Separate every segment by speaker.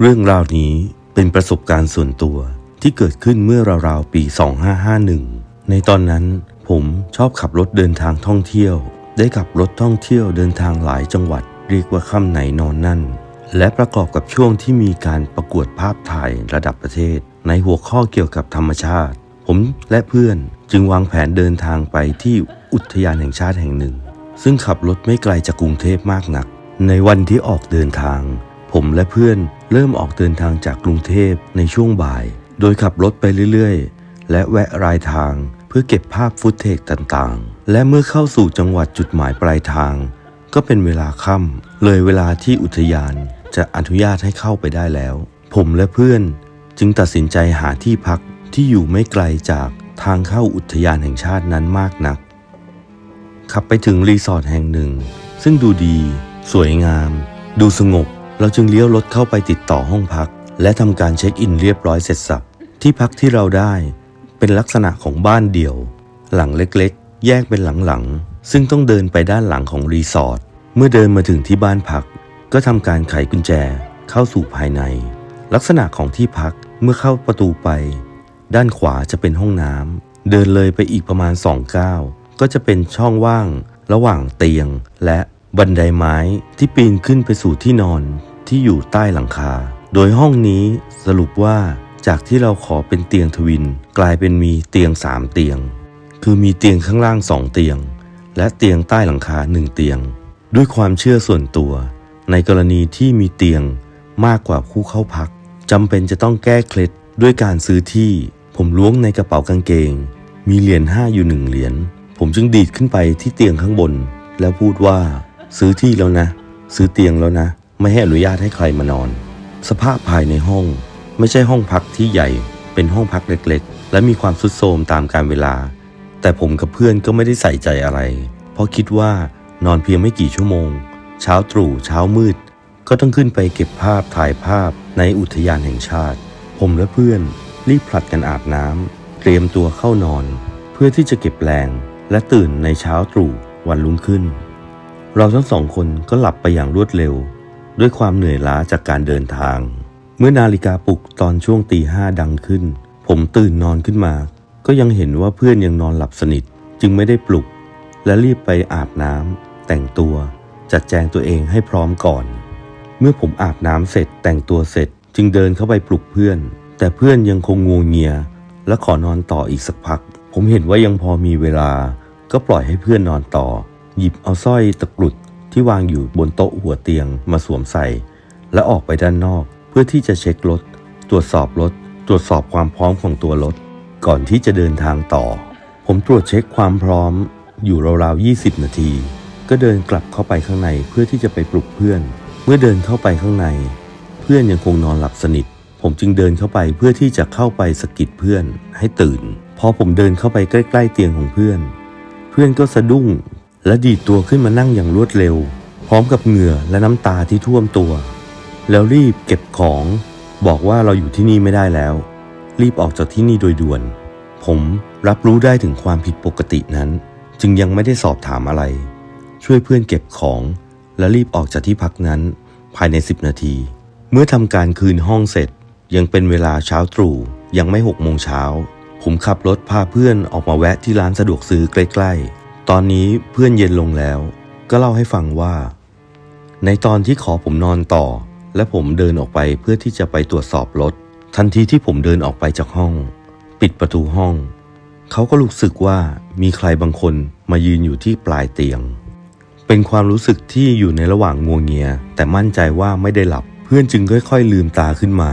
Speaker 1: เรื่องราวนี้เป็นประสบการณ์ส่วนตัวที่เกิดขึ้นเมื่อราวๆปี 2551 ในตอนนั้นผมชอบขับรถเดินทางท่องเที่ยว ได้ขับรถท่องเที่ยวเดินทางหลายจังหวัด เรียกว่าค่ำไหนนอนนั่น และประกอบกับช่วงที่มีการประกวดภาพถ่ายระดับประเทศ ในหัวข้อเกี่ยวกับธรรมชาติ ผมและเพื่อนจึงวางแผนเดินทางไปที่อุทยานแห่งชาติแห่งหนึ่ง ซึ่งขับรถไม่ไกลจากกรุงเทพมากนัก ในวันที่ออกเดินทาง ผมและเพื่อนเริ่มออกเดินทางจากกรุงเทพในช่วงบ่าย โดยขับรถไปเรื่อยๆ และแวะรายทางเพื่อเก็บภาพฟุตเทจต่างๆ และเมื่อเข้าสู่จังหวัดจุดหมายปลายทาง ก็เป็นเวลาค่ำเลยเวลาที่อุทยานจะอนุญาตให้เข้าไปได้แล้ว ผมและเพื่อนจึงตัดสินใจหาที่พักที่อยู่ไม่ไกลจากทางเข้าอุทยานแห่งชาตินั้นมากนัก ขับไปถึงรีสอร์ทแห่งหนึ่ง ซึ่งดูดี สวยงาม ดูสงบ เราจึงเลี้ยวรถเข้าไปติดต่อห้องพัก และทำการเช็คอินเรียบร้อยเสร็จสับ ที่พักที่เราได้เป็นลักษณะของบ้านเดี่ยว หลังเล็กๆ แยกเป็นหลังๆ ซึ่งต้องเดินไปด้านหลังของรีสอร์ท เมื่อเดินมาถึงที่บ้านพัก ก็ทำการไขกุญแจเข้าสู่ภายใน ลักษณะของที่พักเมื่อเข้าประตูไป ด้านขวาจะเป็นห้องน้ำเดินเลยไปอีกประมาณสองก้าวก็จะเป็นช่องว่าง ระหว่างเตียงและ บันไดไม้ที่ปีนขึ้นไปสู่ที่นอนที่อยู่ใต้หลังคา โดยห้องนี้สรุปว่าจากที่เราขอเป็นเตียงทวิน กลายเป็นมีเตียงสามเตียง คือมีเตียงข้างล่างสองเตียง และเตียงใต้หลังคาหนึ่งเตียง ด้วยความเชื่อส่วนตัว ในกรณีที่มีเตียงมากกว่าผู้เข้าพักจำเป็นจะต้องแก้เคล็ดด้วยการซื้อที่ ผมล้วงในกระเป๋ากางเกง มีเหรียญห้าอยู่หนึ่งเหรียญผมจึงดีดขึ้นไปที่เตียงข้างบน แล้วพูดว่า ซื้อที่แล้วนะ ซื้อเตียงแล้วนะ ไม่ให้อนุญาตให้ใครมานอน สภาพภายในห้อง ไม่ใช่ห้องพักที่ใหญ่ เป็นห้องพักเล็กๆ และมีความสุดโทรมตามการเวลา แต่ผมกับเพื่อนก็ไม่ได้ใส่ใจอะไร เพราะคิดว่านอนเพียงไม่กี่ชั่วโมง เช้าตรู่เช้ามืด ก็ต้องขึ้นไปเก็บภาพถ่ายภาพในอุทยานแห่งชาติ ผมและเพื่อนรีบผลัดกันอาบน้ำเตรียมตัวเข้านอน เพื่อที่จะเก็บแรงและตื่นในเช้าตรู่วันรุ่งขึ้น เราทั้งสองคนก็หลับไปอย่างรวดเร็ว ด้วยความเหนื่อยล้าจากการเดินทาง เมื่อนาฬิกาปลุกตอนช่วงตีห้าดังขึ้น ผมตื่นนอนขึ้นมา ก็ยังเห็นว่าเพื่อนยังนอนหลับสนิทจึงไม่ได้ปลุก และรีบไปอาบน้ำแต่งตัวจัดแจงตัวเองให้พร้อมก่อน เมื่อผมอาบน้ำเสร็จแต่งตัวเสร็จจึงเดินเข้าไปปลุกเพื่อน แต่เพื่อนยังคงงัวเงีย และขอนอนต่ออีกสักพัก ผมเห็นว่ายังพอมีเวลา ก็ปล่อยให้เพื่อนนอนต่อ หยิบเอาสร้อยตะกรุดที่วางอยู่บนโต๊ะหัวเตียงมาสวมใส่ และออกไปด้านนอก เพื่อที่จะเช็ครถ ตรวจสอบรถ ตรวจสอบความพร้อมของตัวรถ ก่อนที่จะเดินทางต่อ ผมตรวจเช็คความพร้อม อยู่ราวๆ 20 นาที ก็เดินกลับเข้าไปข้างในเพื่อที่จะไปปลุกเพื่อน เมื่อเดินเข้าไปข้างใน เพื่อนยังคงนอนหลับสนิท ผมจึงเดินเข้าไปเพื่อที่จะเข้าไปสะกิดเพื่อนให้ตื่น พอผมเดินเข้าไปใกล้ ๆ เตียงของเพื่อน เพื่อนก็สะดุ้ง และดีดตัวขึ้นมานั่งอย่างรวดเร็ว พร้อมกับเหงื่อและน้ำตาที่ท่วมตัว แล้วรีบเก็บของ บอกว่าเราอยู่ที่นี่ไม่ได้แล้ว รีบออกจากที่นี่โดยด่วน ผมรับรู้ได้ถึงความผิดปกตินั้น จึงยังไม่ได้สอบถามอะไร ช่วยเพื่อนเก็บของ และรีบออกจากที่พักนั้น ภายใน 10 นาที เมื่อทำการคืนห้องเสร็จ ยังเป็นเวลาเช้าตรู่ยังไม่หกโมงเช้าผมขับรถพาเพื่อนออกมาแวะที่ร้านสะดวกซื้อใกล้ๆ ตอนนี้เพื่อนเย็นลงแล้ว ก็เล่าให้ฟังว่า ในตอนที่ขอผมนอนต่อ และผมเดินออกไปเพื่อที่จะไปตรวจสอบรถ ทันทีที่ผมเดินออกไปจากห้อง ปิดประตูห้อง เขาก็รู้สึกว่ามีใครบางคนมายืนอยู่ที่ปลายเตียง เป็นความรู้สึกที่อยู่ในระหว่างงัวเงีย แต่มั่นใจว่าไม่ได้หลับ เพื่อนจึงค่อย ๆ ลืมตาขึ้นมา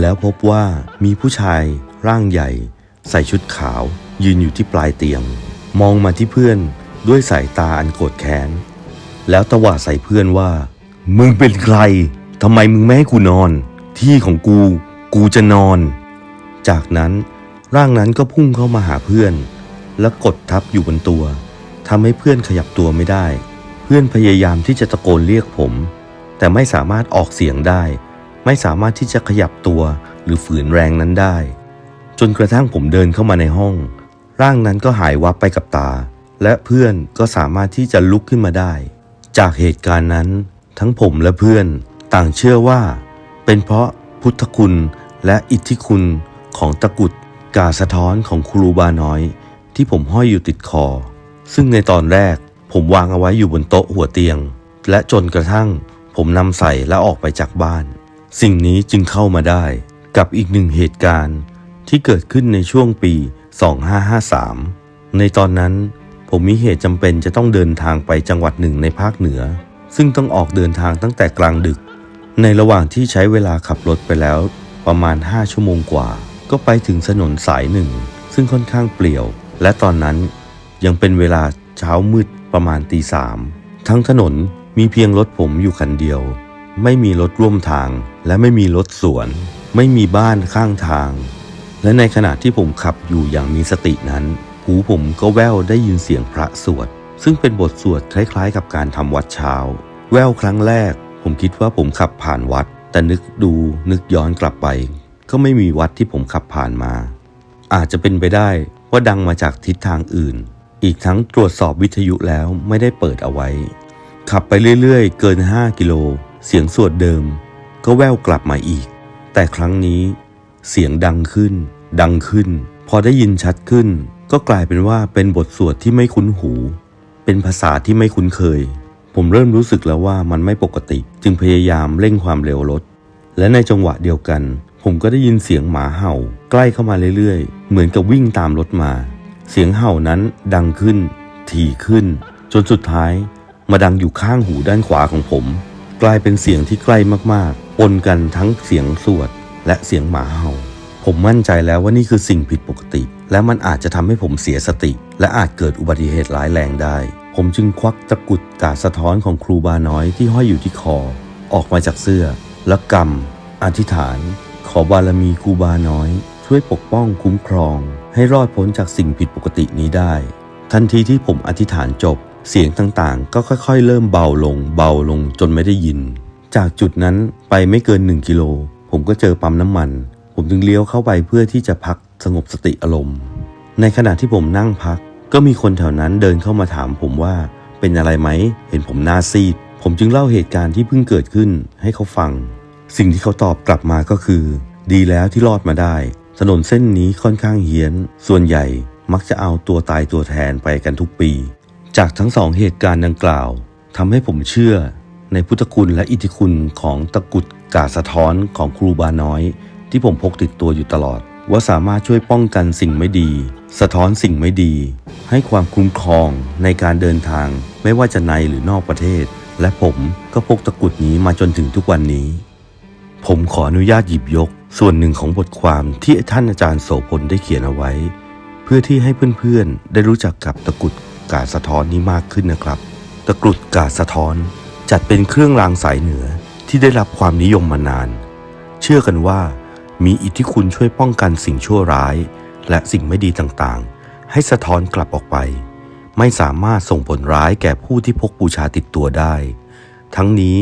Speaker 1: แล้วพบว่ามีผู้ชายร่างใหญ่ ใส่ชุดขาว ยืนอยู่ที่ปลายเตียง มองมาที่เพื่อนด้วยสายตาอันโกรธแค้น แล้วตวาดใส่เพื่อนว่า มึงเป็นใครทำไมมึงไม่ให้กูนอน ที่ของกู กูจะนอน จากนั้นร่างนั้นก็พุ่งเข้ามาหาเพื่อน และกดทับอยู่บนตัวทำให้เพื่อนขยับตัวไม่ได้ เพื่อนพยายามที่จะตะโกนเรียกผม แต่ไม่สามารถออกเสียงได้ ไม่สามารถที่จะขยับตัวหรือฝืนแรงนั้นได้ จนกระทั่งผมเดินเข้ามาในห้อง ร่างนั้นก็หายวับไปกับตา และเพื่อนก็สามารถที่จะลุกขึ้นมาได้ จากเหตุการณ์นั้น ทั้งผมและเพื่อนต่างเชื่อว่า เป็นเพราะพุทธคุณและอิทธิคุณของตะกุดกาสะท้อนของครูบาน้อย ที่ผมห้อยอยู่ติดคอ ซึ่งในตอนแรกผมวางเอาไว้อยู่บนโต๊ะหัวเตียง และจนกระทั่งผมนำใส่และออกไปจากบ้าน สิ่งนี้จึงเข้ามาได้กับอีกหนึ่งเหตุการณ์ที่เกิดขึ้นในช่วงปี 2553 ในตอนนั้นผมมีเหตุจำเป็นจะต้องเดินทางไปจังหวัดหนึ่งในภาคเหนือ ซึ่งต้องออกเดินทางตั้งแต่กลางดึก ในระหว่างที่ใช้เวลาขับรถไปแล้วประมาณ 5 ชั่วโมงกว่า ก็ไปถึงถนนสายหนึ่ง ซึ่งค่อนข้างเปลี่ยว และตอนนั้นยังเป็นเวลาเช้ามืดประมาณตีสามทั้งถนนมีเพียงรถผมอยู่คันเดียว ไม่มีรถร่วมทางและไม่มีรถสวน ไม่มีบ้านข้างทาง และในขณะที่ผมขับอยู่อย่างมีสตินั้น หูผมก็แว่วได้ยินเสียงพระสวด ซึ่งเป็นบทสวดคล้ายๆ กับการทำวัดเช้า แว่วครั้งแรก ผมคิดว่าผมขับผ่านวัด แต่นึกดูนึกย้อนกลับไป ก็ไม่มีวัดที่ผมขับผ่านมา อาจจะเป็นไปได้ว่าดังมาจากทิศทางอื่น อีกทั้งตรวจสอบวิทยุแล้วไม่ได้เปิดเอาไว้ ขับไปเรื่อยๆ เกิน 5 กิโล เสียงสวดเดิม ก็แว่วกลับมาอีก แต่ครั้งนี้เสียงดังขึ้น ดังขึ้น พอได้ยินชัดขึ้น ก็กลายเป็นว่าเป็นบทสวดที่ไม่คุ้นหู เป็นภาษาที่ไม่คุ้นเคย ผมเริ่มรู้สึกแล้วว่ามันไม่ปกติ จึงพยายามเร่งความเร็วรถ และในจังหวะเดียวกัน ผมก็ได้ยินเสียงหมาเห่า ใกล้เข้ามาเรื่อยๆ เหมือนกับวิ่งตามรถมา เสียงเห่านั้นดังขึ้น ถี่ขึ้น จนสุดท้าย มาดังอยู่ข้างหูด้านขวาของผม กลายเป็นเสียงที่ใกล้มากๆปนกันทั้งเสียงสวดและเสียงหมาเห่า ผมมั่นใจแล้วว่านี่คือสิ่งผิดปกติ และมันอาจจะทำให้ผมเสียสติ และอาจเกิดอุบัติเหตุร้ายแรงได้ ผมจึงควักตะกรุดกาสะท้อนของครูบาน้อยที่ห้อยอยู่ที่คอ ออกมาจากเสื้อ และกำอธิษฐาน ขอบารมีครูบาน้อย ช่วยปกป้องคุ้มครอง ให้รอดพ้นจากสิ่งผิดปกตินี้ได้ ทันทีที่ผมอธิษฐานจบ เสียงต่างๆ ก็ค่อย ๆ เริ่มเบาลง เบาลงจนไม่ได้ยิน จากจุดนั้นไปไม่เกิน1กิโลผมก็เจอปั๊มน้ำมัน ผมจึงเลี้ยวเข้าไปเพื่อที่จะพักสงบสติอารมณ์ ในขณะที่ผมนั่งพัก ก็มีคนแถวนั้นเดินเข้ามาถามผมว่าเป็นอะไรไหม เห็นผมหน้าซีด ผมจึงเล่าเหตุการณ์ที่เพิ่งเกิดขึ้นให้เขาฟัง สิ่งที่เขาตอบกลับมาก็คือ ดีแล้วที่รอดมาได้ ถนนเส้นนี้ค่อนข้างเฮี้ยน ส่วนใหญ่มักจะเอาตัวตายตัวแทนไปกันทุกปี จากทั้งสองเหตุการณ์ดังกล่าวทำให้ผมเชื่อในพุทธคุณและอิทธิคุณของตะกุดกาสะท้อนของครูบาน้อย ที่ผมพกติดตัวอยู่ตลอด ว่าสามารถช่วยป้องกันสิ่งไม่ดี สะท้อนสิ่งไม่ดี ให้ความคุ้มครองในการเดินทาง ไม่ว่าจะในหรือนอกประเทศ และผมก็พกตะกุดนี้มาจนถึงทุกวันนี้ ผมขออนุญาตหยิบยก ส่วนหนึ่งของบทความที่ท่านอาจารย์โสพลได้เขียนเอาไว้ เพื่อที่ให้เพื่อนๆ ได้รู้จักกับตะกุดกาสะท้อนนี้มากขึ้นนะครับ ตะกรุดกาสะท้อน จัดเป็นเครื่องรางสายเหนือที่ได้รับความนิยมมานาน เชื่อกันว่า มีอิทธิคุณช่วยป้องกันสิ่งชั่วร้าย และสิ่งไม่ดีต่างๆ ให้สะท้อนกลับออกไป ไม่สามารถส่งผลร้ายแก่ผู้ที่พกบูชาติดตัวได้ ทั้งนี้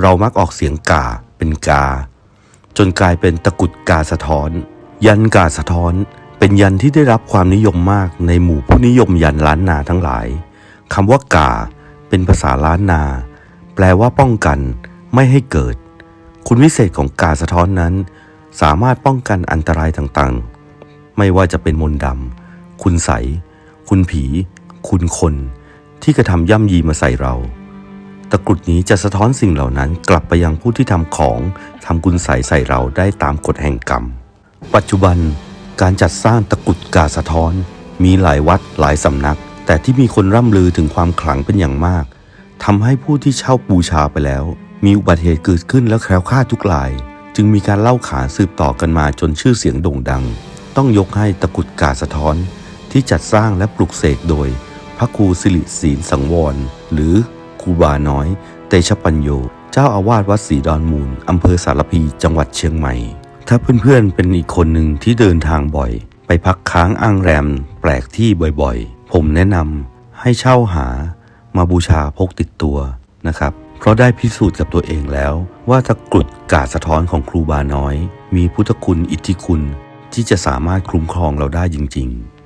Speaker 1: เรามักออกเสียงกาเป็นกา จนกลายเป็นตะกุดกาสะท้อน ยันกาสะท้อน เป็นยันที่ได้รับความนิยมมากในหมู่ผู้นิยมยันล้านนาทั้งหลายคำว่ากาเป็นภาษาล้านนา แปลว่าป้องกัน ไม่ให้เกิด คุณวิเศษของกาสะท้อนนั้น สามารถป้องกันอันตรายต่างๆ ไม่ว่าจะเป็นมนต์ดำ คุณใส คุณผี คุณคน ที่กระทำย่ำยีมาใส่เรา ตะกรุดนี้จะสะท้อนสิ่งเหล่านั้นกลับไปยังผู้ที่ทำของทำกุญใสใส่เราได้ตามกฎแห่งกรรม ปัจจุบันการจัดสร้างตะกรุดกาสะท้อน มีหลายวัดหลายสำนัก แต่ที่มีคนร่ำลือถึงความขลังเป็นอย่างมากทำให้ผู้ที่เช่าบูชาไปแล้ว มีอุบัติเหตุเกิดขึ้นแล้วแคล้วคลาดทุกราย จึงมีการเล่าขานสืบต่อกันมาจนชื่อเสียงโด่งดัง ต้องยกให้ตะกุดกาสะท้อนที่จัดสร้างและปลุกเสกโดย พระครูสิริศีลสังวร หรือครูบาน้อย เตชปัญโย เจ้าอาวาสวัดศรีดอนมูลอำเภอสารพีจังหวัดเชียงใหม่ ถ้าเพื่อนๆเป็นอีกคนหนึ่งที่เดินทางบ่อย ไปพักค้างอ้างแรม แปลกที่บ่อยๆ ผมแนะนำให้เช่าหามาบูชาพกติดตัวนะครับ เพราะได้พิสูจน์กับตัวเองแล้ว ว่าตะกรุดกาสะท้อนของครูบาน้อย มีพุทธคุณอิทธิคุณ ที่จะสามารถคุ้มครองเราได้จริง ๆ